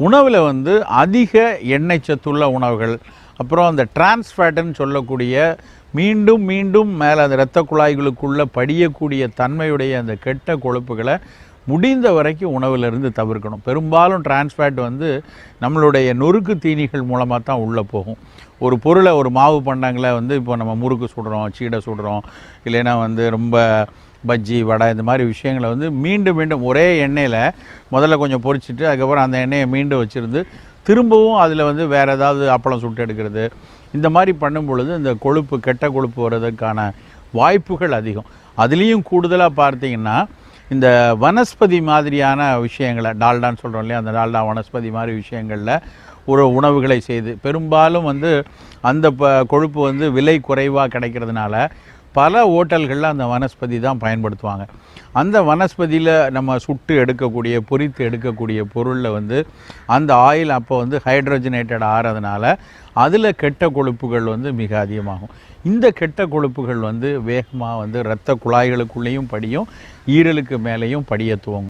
உணவில் வந்து அதிக எண்ணெய் சத்துள்ள உணவுகள் அப்புறம் அந்த டிரான்ஸ்ஃபேட்டுன்னு சொல்லக்கூடிய மீண்டும் மீண்டும் மேலே அந்த இரத்த குழாய்களுக்குள்ளே படியக்கூடிய தன்மையுடைய அந்த கெட்ட கொழுப்புகளை முடிந்த வரைக்கும் உணவிலிருந்து தவிர்க்கணும். பெரும்பாலும் டிரான்ஸ்ஃபேட் வந்து நம்மளுடைய நொறுக்கு தீனிகள் மூலமாக தான் உள்ளே போகும். ஒரு பொருளை ஒரு மாவு பண்ணாங்களே வந்து இப்போ நம்ம முறுக்கு சுடுறோம் சீடை சுடுறோம் இல்லைன்னா வந்து ரொம்ப பஜ்ஜி வடை இந்த மாதிரி விஷயங்களை வந்து மீண்டும் மீண்டும் ஒரே எண்ணெயில் முதல்ல கொஞ்சம் பொறிச்சிட்டு அதுக்கப்புறம் அந்த எண்ணெயை மீண்டும் வச்சுருந்து திரும்பவும் அதில் வந்து வேறு ஏதாவது அப்பளம் சுட்டு எடுக்கிறது. இந்த மாதிரி பண்ணும் பொழுது இந்த கொழுப்பு கெட்ட கொழுப்பு வர்றதுக்கான வாய்ப்புகள் அதிகம். அதுலேயும் கூடுதலாக பார்த்தீங்கன்னா இந்த வனஸ்பதி மாதிரியான விஷயங்களை டால்டான்னு சொல்கிறோம் இல்லையா அந்த டால்டா வனஸ்பதி மாதிரி விஷயங்களில் ஒரு உணவுகளை செய்து பெரும்பாலும் வந்து அந்த ப கொழுப்பு வந்து விலை குறைவாக கிடைக்கிறதுனால பல ஓட்டல்களில் அந்த வனஸ்பதி தான் பயன்படுத்துவாங்க. அந்த வனஸ்பதியில் நம்ம சுட்டு எடுக்கக்கூடிய பொரித்து எடுக்கக்கூடிய பொருளில் வந்து அந்த ஆயில் அப்போ வந்து ஹைட்ரஜனேட்டட் ஆகிறதுனால அதில் கெட்ட கொழுப்புகள் வந்து மிக அதிகமாகும். இந்த கெட்ட கொழுப்புகள் வந்து வேகமாக வந்து இரத்த குழாய்களுக்குள்ளேயும் படியும் ஈரலுக்கு மேலேயும் படிய துவங்கும்.